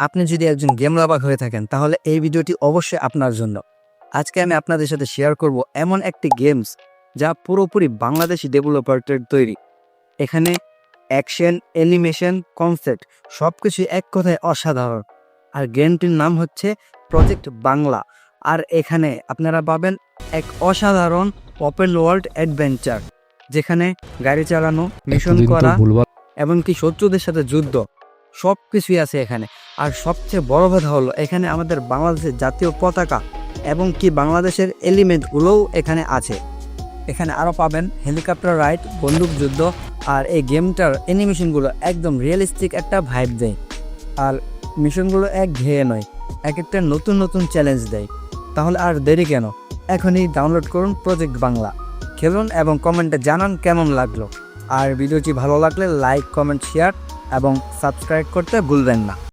আপনি যদি একজন গেম লাভার হয়ে থাকেন তাহলে এই ভিডিওটি অবশ্যই আপনার জন্য। আজকে আমি আপনাদের সাথে শেয়ার করব এমন একটি গেমস যা পুরোপুরি বাংলাদেশি ডেভেলপারদের তৈরি। এখানে অ্যাকশন অ্যানিমেশন কনসেপ্ট সব কিছুই এক কথায় অসাধারণ। আর গেমটির নাম হচ্ছে প্রজেক্ট বাংলা আর এখানে আপনারা পাবেন এক অসাধারণ ওপেন ওয়ার্ল্ড অ্যাডভেঞ্চার যেখানে গাড়ি চালানো মিশন করা এমনকি শত্রুদের সাথে যুদ্ধ সব কিছুই আছে এখানে। আর সবচেয়ে বড় কথা হলো এখানে আমাদের বাংলাদেশের জাতীয় পতাকা এবং কি বাংলাদেশের এলিমেন্টগুলোও এখানে আছে। এখানে আরও পাবেন হেলিকপ্টার রাইড বন্দুক যুদ্ধ আর এই গেমটার অ্যানিমেশনগুলো একদম রিয়েলিস্টিক একটা ভাইব দেয়। আর মিশনগুলো এক ঘেয়ে নয়, এক একটা নতুন নতুন চ্যালেঞ্জ দেয়। তাহলে আর দেরি কেন? এখনই ডাউনলোড করুন প্রজেক্ট বাংলা খেলুন এবং কমেন্টে জানান কেমন লাগল। আর ভিডিওটি ভালো লাগলে লাইক কমেন্ট শেয়ার এবং সাবস্ক্রাইব করতে ভুলবেন না।